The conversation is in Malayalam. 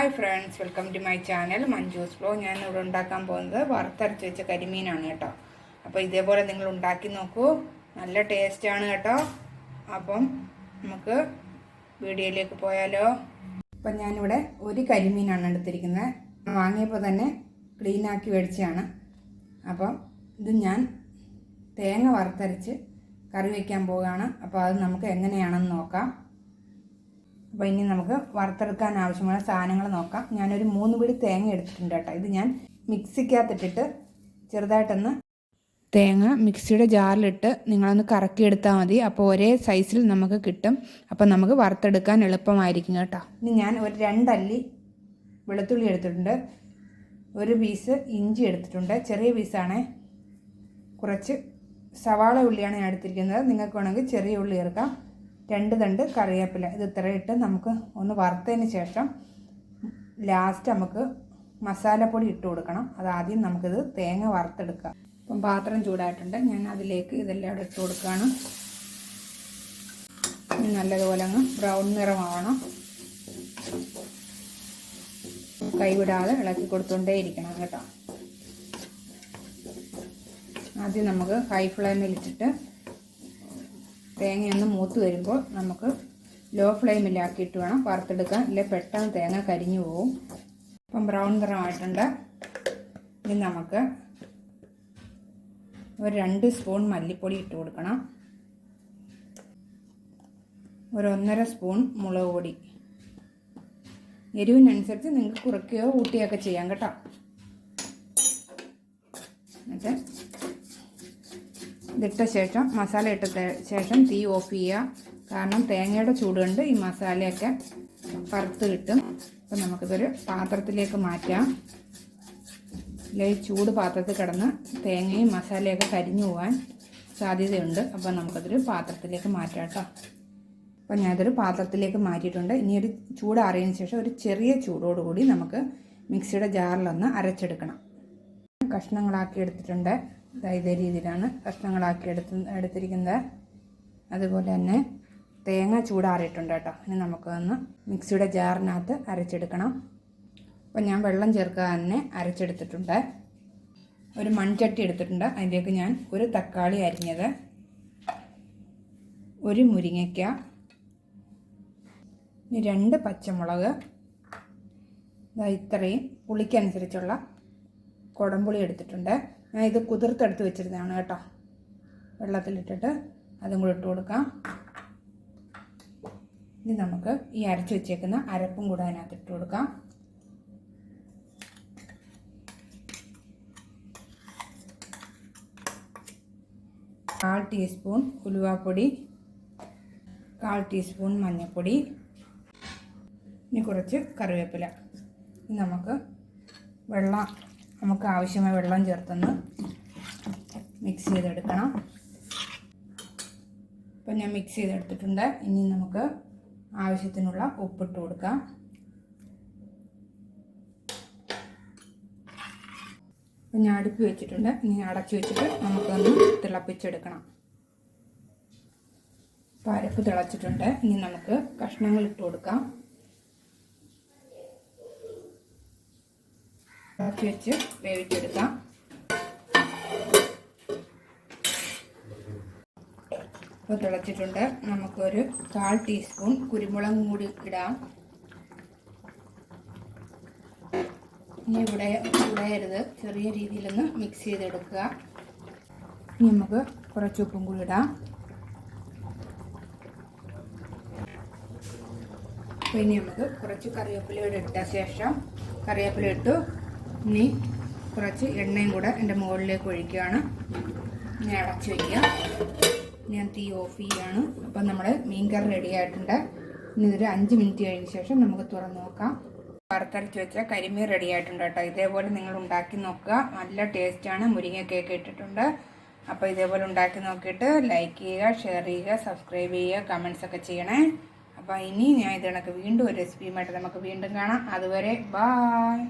Hi friends welcome to my channel Manju's flow ഞാൻ ഇവിടെ ഉണ്ടാക്കാൻ പോകുന്നത് വറുത്തരച്ച് വെച്ച കരിമീനാണ് കേട്ടോ. അപ്പോൾ ഇതേപോലെ നിങ്ങൾ ഉണ്ടാക്കി നോക്കൂ. നല്ല ടേസ്റ്റാണ് കേട്ടോ. അപ്പം നമുക്ക് വീഡിയോയിലേക്ക് പോയാലോ. അപ്പം ഞാനിവിടെ ഒരു കരിമീനാണ് എടുത്തിരിക്കുന്നത്. വാങ്ങിയപ്പോൾ തന്നെ ക്ലീനാക്കി മേടിച്ചതാണ്. അപ്പം ഇത് ഞാൻ തേങ്ങ വറുത്തരച്ച് കറി വയ്ക്കാൻ പോവുകയാണ്. അപ്പോൾ അത് നമുക്ക് എങ്ങനെയാണെന്ന് നോക്കാം. അപ്പോൾ ഇനി നമുക്ക് വറുത്തെടുക്കാൻ ആവശ്യമായ സാധനങ്ങൾ നോക്കാം. ഞാനൊരു മൂന്ന് പിടി തേങ്ങ എടുത്തിട്ടുണ്ട് കേട്ടോ. ഇത് ഞാൻ മിക്സിക്കകത്തിട്ടിട്ട് ചെറുതായിട്ടൊന്ന് തേങ്ങ മിക്സിയുടെ ജാറിലിട്ട് നിങ്ങളൊന്ന് കറക്കിയെടുത്താൽ മതി. അപ്പോൾ ഒരേ സൈസിൽ നമുക്ക് കിട്ടും. അപ്പോൾ നമുക്ക് വറുത്തെടുക്കാൻ എളുപ്പമായിരിക്കും കേട്ടോ. ഇനി ഞാൻ ഒരു രണ്ടല്ലി വെളുത്തുള്ളി എടുത്തിട്ടുണ്ട്. ഒരു പീസ് ഇഞ്ചി എടുത്തിട്ടുണ്ട്. ചെറിയ പീസാണേ. കുറച്ച് സവാള ഉള്ളിയാണ് ഞാൻ എടുത്തിരിക്കുന്നത്. നിങ്ങൾക്ക് വേണമെങ്കിൽ ചെറിയ ഉള്ളി ചേർക്കാം. രണ്ട് തണ്ട് കറിവേപ്പില. ഇത് ഇത്ര ഇട്ട് നമുക്ക് ഒന്ന് വറുത്തതിന് ശേഷം ലാസ്റ്റ് നമുക്ക് മസാലപ്പൊടി ഇട്ട് കൊടുക്കണം. അത് ആദ്യം നമുക്കിത് തേങ്ങ വറുത്തെടുക്കാം. അപ്പം പാത്രം ചൂടായിട്ടുണ്ട്. ഞാൻ അതിലേക്ക് ഇതെല്ലാം ഇട്ട് കൊടുക്കുകയാണ്. നല്ലതുപോലെ അങ്ങ് ബ്രൗൺ നിറമാവണം. കൈവിടാതെ ഇളക്കി കൊടുത്തുകൊണ്ടേ ഇരിക്കണം കേട്ടോ. ആദ്യം നമുക്ക് ഹൈ ഫ്ലെയിമിൽ ഇട്ടിട്ട് തേങ്ങയൊന്ന് മൂത്ത് വരുമ്പോൾ നമുക്ക് ലോ ഫ്ലെയിമിലാക്കിയിട്ട് വേണം വറുത്തെടുക്കാൻ. ഇല്ലേ പെട്ടെന്ന് തേങ്ങ കരിഞ്ഞു പോവും. അപ്പം ബ്രൗൺ നിറമായിട്ടുണ്ട്. ഇനി നമുക്ക് ഒരു രണ്ട് സ്പൂൺ മല്ലിപ്പൊടി ഇട്ട് കൊടുക്കണം. ഒരു ഒന്നര സ്പൂൺ മുളക് പൊടി. എരിവിനനുസരിച്ച് നിങ്ങൾക്ക് കുറയ്ക്കുകയോ ഊട്ടിയൊക്കെ ചെയ്യാം കേട്ടോ. എന്നിട്ട് ഇതിട്ട ശേഷം മസാല ഇട്ട ശേഷം തീ ഓഫ് ചെയ്യുക. കാരണം തേങ്ങയുടെ ചൂട് കൊണ്ട് ഈ മസാലയൊക്കെ വറുത്ത് കിട്ടും. അപ്പം നമുക്കിതൊരു പാത്രത്തിലേക്ക് മാറ്റാം. ഈ ചൂട് പാത്രത്തിൽ കിടന്ന് തേങ്ങയും മസാലയൊക്കെ കരിഞ്ഞു പോകാൻ സാധ്യതയുണ്ട്. അപ്പം നമുക്കതൊരു പാത്രത്തിലേക്ക് മാറ്റാം കേട്ടോ. അപ്പം ഞാനതൊരു പാത്രത്തിലേക്ക് മാറ്റിയിട്ടുണ്ട്. ഇനി ഒരു ചൂടാറിയതിന് ശേഷം ഒരു ചെറിയ ചൂടോടുകൂടി നമുക്ക് മിക്സിയുടെ ജാറിലൊന്ന് അരച്ചെടുക്കണം. കഷ്ണങ്ങളാക്കി എടുത്തിട്ടുണ്ട്. ഇതേ രീതിയിലാണ് കഷ്ണങ്ങളാക്കി എടുത്ത് എടുത്തിരിക്കുന്നത്. അതുപോലെ തന്നെ തേങ്ങ ചൂടാറിയിട്ടുണ്ട് കേട്ടോ. ഇനി നമുക്കൊന്ന് മിക്സിയുടെ ജാറിനകത്ത് അരച്ചെടുക്കണം. അപ്പോൾ ഞാൻ വെള്ളം ചേർക്കാതെ തന്നെ അരച്ചെടുത്തിട്ടുണ്ട്. ഒരു മൺചട്ടി എടുത്തിട്ടുണ്ട്. അതിലേക്ക് ഞാൻ ഒരു തക്കാളി അരിഞ്ഞത്. ഒരു മുരിങ്ങയ്ക്ക. രണ്ട് പച്ചമുളക്. ഇത്രയും പുളിക്കനുസരിച്ചുള്ള കുടംപുളി എടുത്തിട്ടുണ്ട്. ഞാൻ ഇത് കുതിർത്തെടുത്ത് വെച്ചിരുന്നതാണ് കേട്ടോ. വെള്ളത്തിലിട്ടിട്ട് അതും കൂടി ഇട്ട് കൊടുക്കാം. ഇനി നമുക്ക് ഈ അരച്ച് വെച്ചേക്കുന്ന അരപ്പും കൂടെ അതിനകത്ത് ഇട്ട് കൊടുക്കാം. കാൽ ടീസ്പൂൺ ഉലുവാപ്പൊടി കാൽ ടീസ്പൂൺ മഞ്ഞൾപ്പൊടി ഇനി കുറച്ച് കറിവേപ്പില. നമുക്ക് വെള്ളം നമുക്ക് ആവശ്യമായ വെള്ളം ചേർത്തൊന്ന് മിക്സ് ചെയ്തെടുക്കണം. ഇപ്പം ഞാൻ മിക്സ് ചെയ്തെടുത്തിട്ടുണ്ട്. ഇനി നമുക്ക് ആവശ്യത്തിനുള്ള ഉപ്പിട്ട് കൊടുക്കാം. അപ്പം ഞാൻ അടുപ്പ് വെച്ചിട്ടുണ്ട്. ഇനി അടച്ചു വെച്ചിട്ട് നമുക്കൊന്ന് തിളപ്പിച്ചെടുക്കണം. പരപ്പ് തിളച്ചിട്ടുണ്ട്. ഇനി നമുക്ക് കഷ്ണങ്ങൾ ഇട്ട് കൊടുക്കാം. ഇറക്കി വെച്ച് വേവിച്ചെടുക്കാം. ഇപ്പോൾ തിളച്ചിട്ടുണ്ട്. നമുക്കൊരു കാൽ ടീസ്പൂൺ കുരുമുളകും കൂടി ഇടാം. ഇനി ഇവിടെ ഉടയരുത് ചെറിയ രീതിയിലൊന്ന് മിക്സ് ചെയ്തെടുക്കുക. ഇനി നമുക്ക് കുറച്ച് ഉപ്പും കൂടി ഇടാം. അപ്പോൾ ഇനി നമുക്ക് കുറച്ച് കറിവേപ്പിലയോടെ ഇട്ട ശേഷം കറിവേപ്പില ഇട്ടു ഇനി കുറച്ച് എണ്ണയും കൂടെ എന്റെ മുകളിലേക്ക് ഒഴിക്കുകയാണ്. ഇനി അടച്ച് വയ്ക്കുക ഞാൻ തീ ഓഫ് ചെയ്യുകയാണ്. അപ്പം നമ്മുടെ മീൻ കറി റെഡി ആയിട്ടുണ്ട്. ഇനി ഇതൊരു അഞ്ച് മിനിറ്റ് കഴിഞ്ഞ ശേഷം നമുക്ക് തുറന്ന് നോക്കാം. വറുത്തരച്ച് വെച്ച കരിമീൻ റെഡി ആയിട്ടുണ്ട് കേട്ടോ. ഇതേപോലെ നിങ്ങൾ ഉണ്ടാക്കി നോക്കുക. നല്ല ടേസ്റ്റാണ് മുരിങ്ങക്കേക്ക് ഇട്ടിട്ടുണ്ട്. അപ്പോൾ ഇതേപോലെ ഉണ്ടാക്കി നോക്കിയിട്ട് ലൈക്ക് ചെയ്യുക ഷെയർ ചെയ്യുക സബ്സ്ക്രൈബ് ചെയ്യുക കമൻസ് ഒക്കെ ചെയ്യണേ. അപ്പോൾ ഇനി ഞാൻ ഇത് കണക്ക് വീണ്ടും ഒരു റെസിപ്പിയുമായിട്ട് നമുക്ക് വീണ്ടും കാണാം. അതുവരെ ബായ്